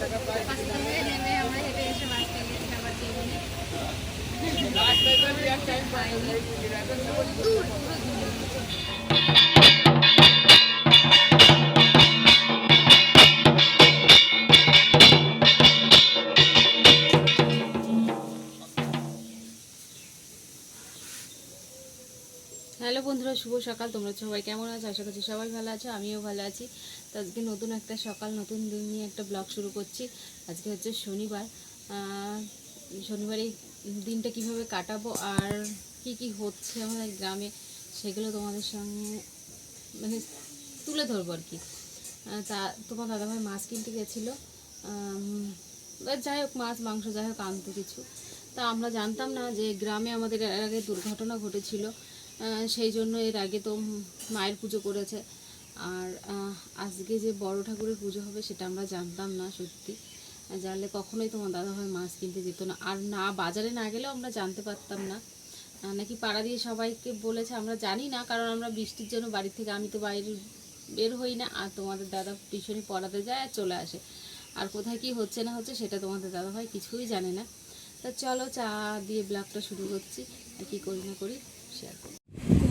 বাস থেকে বন্ধুরা, শুভ সকাল। তোমরা সবাই কেমন আছো? আশা করছি সবাই ভালো আছো, আমিও ভালো আছি। তো আজকে নতুন একটা সকাল, নতুন দিন নিয়ে একটা ব্লগ শুরু করছি। আজকে হচ্ছে শনিবার। শনিবার এই দিনটা কীভাবে কাটাবো আর কি কি হচ্ছে আমাদের গ্রামে, সেগুলো তোমাদের সঙ্গে মানে তুলে ধরবো আর কি। তা, তোমার দাদাভাই মাছ কিনতে গেছিল। যাই হোক, মাছ, মাংস, যাই হোক, আনতো কিছু। তা আমরা জানতাম না যে গ্রামে আমাদের এর আগে দুর্ঘটনা ঘটেছিল। সেই জন্য এর আগে তো মায়ের পুজো করেছে। আর আজকে যে বড় ঠাকুরের পুজো হবে সেটা আমরা জানতাম না সত্যি। জানলে কখনোই তোমার দাদাভাই মাছ কিনতে যেত না। আর না, বাজারে না গেলেও আমরা জানতে পারতাম না। নাকি পাড়া দিয়ে সবাইকে বলেছে, আমরা জানি না, কারণ আমরা বৃষ্টির জন্য বাড়ি থেকে, আমি তো বাইরে বের হই না। আর তোমাদের দাদা ভীষণই পড়াতে যায় আর চলে আসে। আর কোথায় কি হচ্ছে না হচ্ছে সেটা তোমাদের দাদা দাদাভাই কিছুই জানে না। তা চলো চা দিয়ে ব্লগটা শুরু করছি। আর কি করি না করি। শেয়ার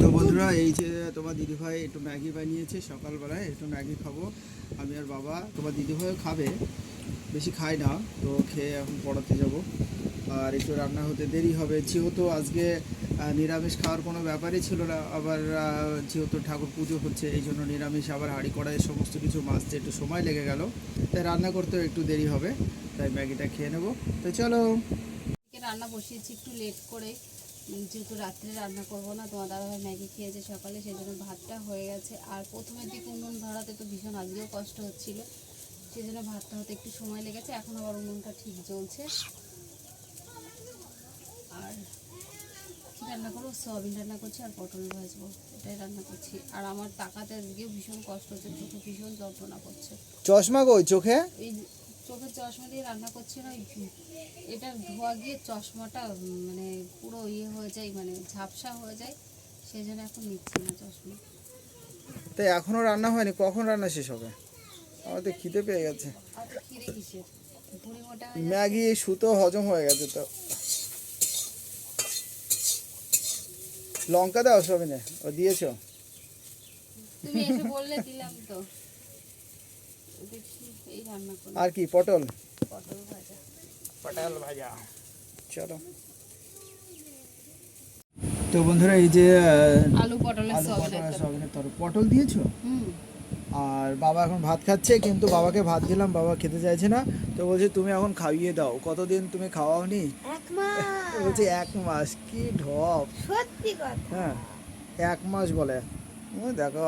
তো বন্ধুরা এই যে তোমার দিদিভাই একটু ম্যাগি বানিয়েছে সকালবেলায় একটু ম্যাগি খাব। আমি আর বাবা তোমার দিদিভাইও খাবে বেশি খায় না তো খেয়ে এখন পড়াতে যাব। আর একটু রান্না হতে দেরি হবে। যেহেতু আজকে নিরামিষ খাওয়ার কোনো ব্যাপারই ছিল না আবার যেহেতু ঠাকুর পুজো হচ্ছে এই জন্য নিরামিষ আবার হাঁড়ি কড়াই সমস্ত কিছু মাছতে একটু সময় লেগে গেল। তাই রান্না করতেও একটু দেরি হবে তাই ম্যাগিটা খেয়ে নেব। তো চলো। রান্না বসিয়েছি একটু লেট করে। যেহেতু রাত্রে রান্না করব না তোমার দাদা দাদাভাই ম্যাগি খেয়েছে সকালে সেই জন্য ভাতটা হয়ে গেছে। আর প্রথমের দিকে উনুন ধরাতে তো ভীষণ আজকেও কষ্ট হচ্ছিল সেই জন্য ভাতটা হতে একটু সময় লেগেছে এখন আবার উনুনটা ঠিক জ্বলছে। আর কি রান্না করব? সয়াবিন রান্না করছি আর পটল ভাজবো এটাই রান্না করছি। আর আমার তাকাতে আজকেও ভীষণ কষ্ট হচ্ছে চোখে ভীষণ যন্ত্রণা করছে। চশমা কই? চোখে? এই চোখের চশমা দিয়ে রান্না করছি না এটা ধোয়া গিয়ে চশমাটা মানে পুরো ইয়ে হয়ে যায় মানে ঝাপসা হয়ে যায় সেই জন্য এখন নিচ্ছি না চশমা। তাই এখনও রান্না হয়নি? কখন রান্না শেষ হবে? আমার তো খিদে পেয়ে গেছে। ম্যাগি সুতো হজম হয়ে গেছে তো। লঙ্কা দাও সবিনে ও দিয়েছ। তুমি এসে বললে দিলাম তো দেখি এই রান্না করি আর কি পটল? পটল ভাজা। পটল ভাজা চলো। তো বন্ধুরা এই যে আলু পটলের আলু সব পটল দিয়েছ? আর বাবা এখন ভাত খাচ্ছে কিন্তু বাবাকে ভাত দিলাম বাবা খেতে চাইছে না। তো বলছে তুমি এখন খাইয়ে দাও। কতদিন তুমি খাওয়াওনি? এক মাস। বলছে এক মাস? কি ঢপ! সত্যি কথা। হ্যাঁ এক মাস বলে। ও দেখো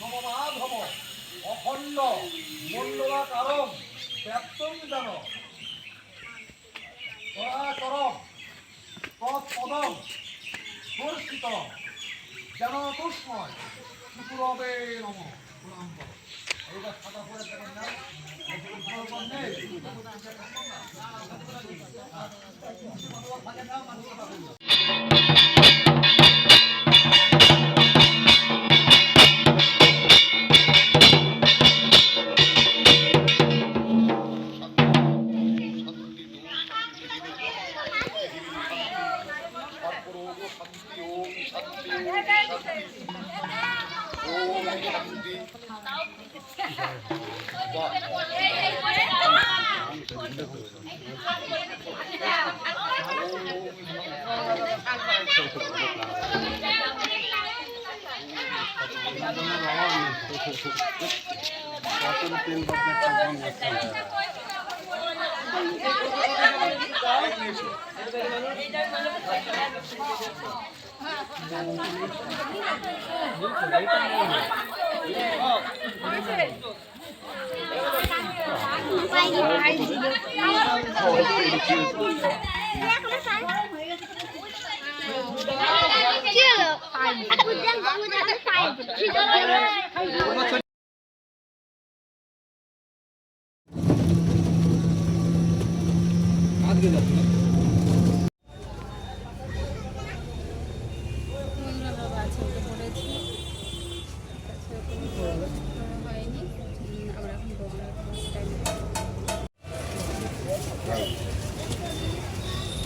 নম মাধব অখণ্ড মণ্ডলাকারম ব্যাপ্তম যেন পরাকরম তৎপদম সুরক্ষিত যেন তুষ্ময় শুকুরবে নম প্রণাম করো। দেখেন না কি হলো উজ্জ্বল বাবু দাদা ফাইভ বন্ধুরা আমরা বাসে উঠে পড়েছি তাছাড়া কোনো প্রোগ্রাম হয়নি উম, আমরা এখন বগুড়ার বাস স্ট্যান্ডে নেমে আমরা হেঁটে এসে বাস স্ট্যান্ডে আবার টেবিলে পাইনি দূর পুরো দূর ঠিক আছে ভালো সিট পেয়েছি টেবিলে আবার তাই না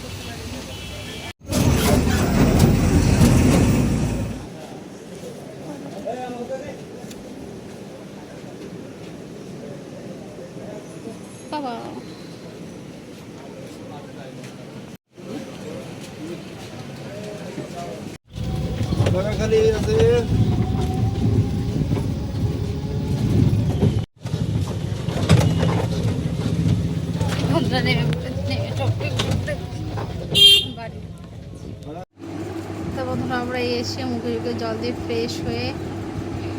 বাবা খালি আছে। বন্ধুরা নেমে পড়েছে নেমে টপকে টপকে বাড়ি। তো বন্ধুরা আমরা এসে মুখে মুখে জল দিয়ে ফ্রেশ হয়ে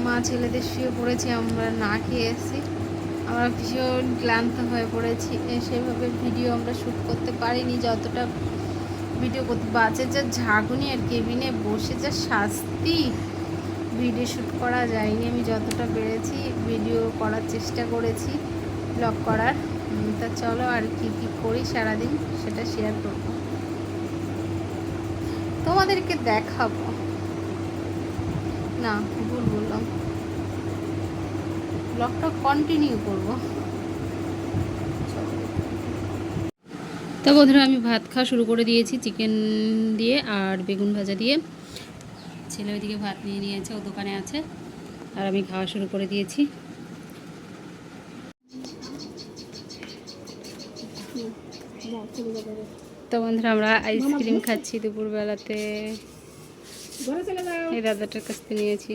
মা ছেলেদের শুয়ে পড়েছি আমরা না খেয়ে এসেছি। আমরা ভীষণ ক্লান্ত হয়ে পড়েছি। সেভাবে ভিডিও আমরা শ্যুট করতে পারিনি। যতটা ভিডিও করতে বাজে যা ঝাঁকুনি আর কেবিনে বসে যা শাস্তি ভিডিও শ্যুট করা যায়নি। আমি যতটা পেরেছি ভিডিও করার চেষ্টা করেছি ব্লগ করার। তা চলো আর কি কি করি সারাদিন সেটা শেয়ার করব। তোমাদেরকে দেখাবো। না, ভুল বললাম। ব্লগটা কন্টিনিউ করব। তো বন্ধুরা আমি ভাত খাওয়া শুরু করে দিয়েছি চিকেন দিয়ে আর বেগুন ভাজা দিয়ে। ছেলে ওইদিকে ভাত নিয়ে নিয়েছে ও দোকানে আছে আর আমি খাওয়া শুরু করে দিয়েছি। তো বন্ধুরা আমরা আইসক্রিম খাচ্ছি দুপুরবেলাতে। এই দাদাটার কাছ থেকে নিয়েছি।